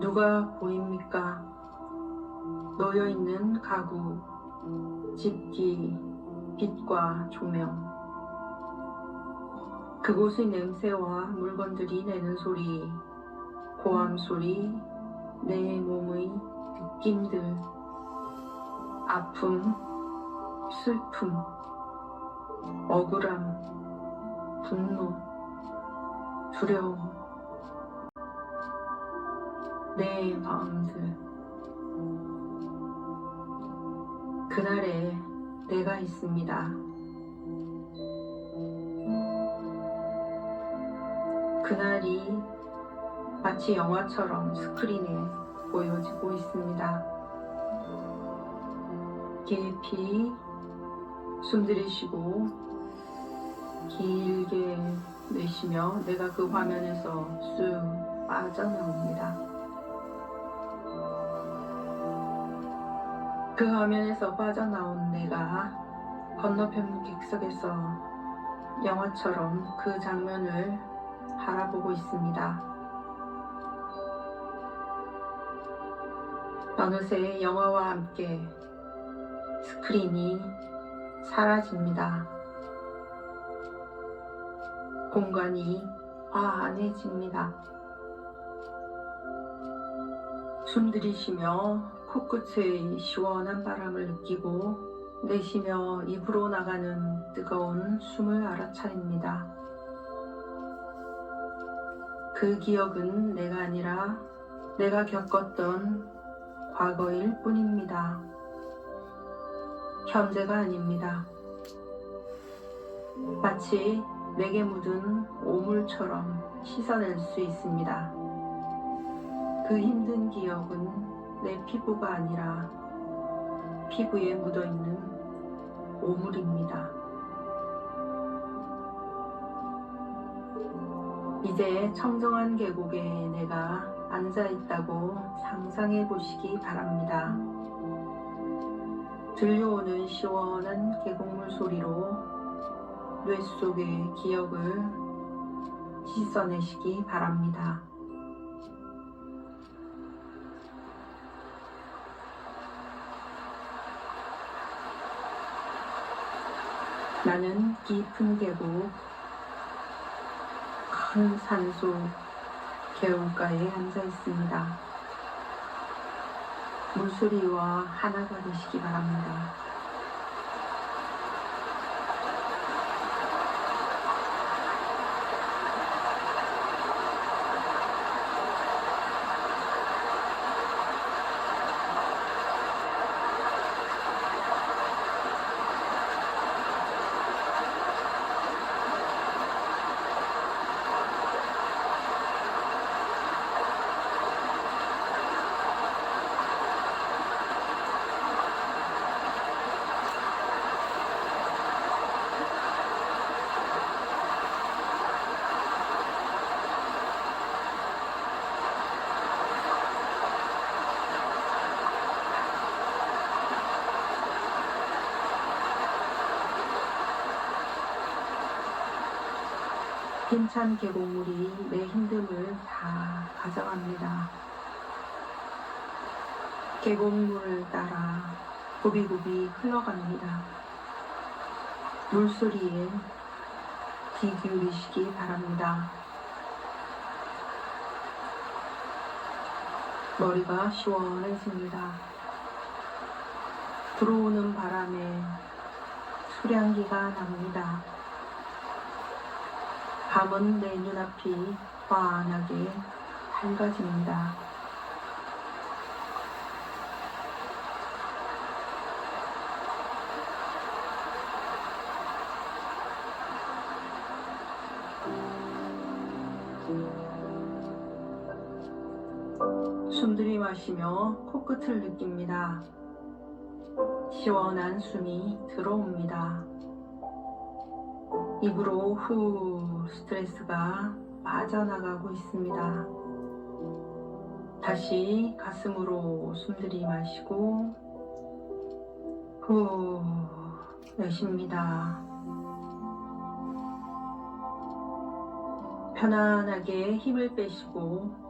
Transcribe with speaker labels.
Speaker 1: 누가 보입니까? 놓여있는 가구, 집기, 빛과 조명. 그곳의 냄새와 물건들이 내는 소리, 고함 소리, 내 몸의 느낌들, 아픔, 슬픔, 억울함, 분노, 두려움, 내 마음들. 그날에 내가 있습니다. 그날이 마치 영화처럼 스크린에 보여지고 있습니다. 깊이 숨 들이쉬고 길게 내쉬며 내가 그 화면에서 쑥 빠져나옵니다. 그 화면에서 빠져나온 내가 건너편 객석에서 영화처럼 그 장면을 바라보고 있습니다. 어느새 영화와 함께 스크린이 사라집니다. 공간이 환해집니다. 숨 들이쉬며 코끝의 시원한 바람을 느끼고 내쉬며 입으로 나가는 뜨거운 숨을 알아차립니다. 그 기억은 내가 아니라 내가 겪었던 과거일 뿐입니다. 현재가 아닙니다. 마치 내게 묻은 오물처럼 씻어낼 수 있습니다. 그 힘든 기억은 내 피부가 아니라 피부에 묻어있는 오물입니다. 이제 청정한 계곡에 내가 앉아있다고 상상해 보시기 바랍니다. 들려오는 시원한 계곡물 소리로 뇌 속의 기억을 씻어내시기 바랍니다. 나는 깊은 계곡, 큰 산소, 개울가에 앉아 있습니다. 물소리와 하나가 되시기 바랍니다. 힘찬 계곡물이 내 힘듦을 다 가져갑니다. 계곡물을 따라 고비고비 흘러갑니다. 물소리에 귀 기울이시기 바랍니다. 머리가 시원해집니다. 들어오는 바람에 수량기가 납니다. 밤은 내 눈앞이 환하게 밝아집니다. 숨 들이 마시며 코끝을 느낍니다. 시원한 숨이 들어옵니다. 입으로 후 스트레스가 빠져나가고 있습니다. 다시 가슴으로 숨 들이마시고 후 내쉽니다. 편안하게 힘을 빼시고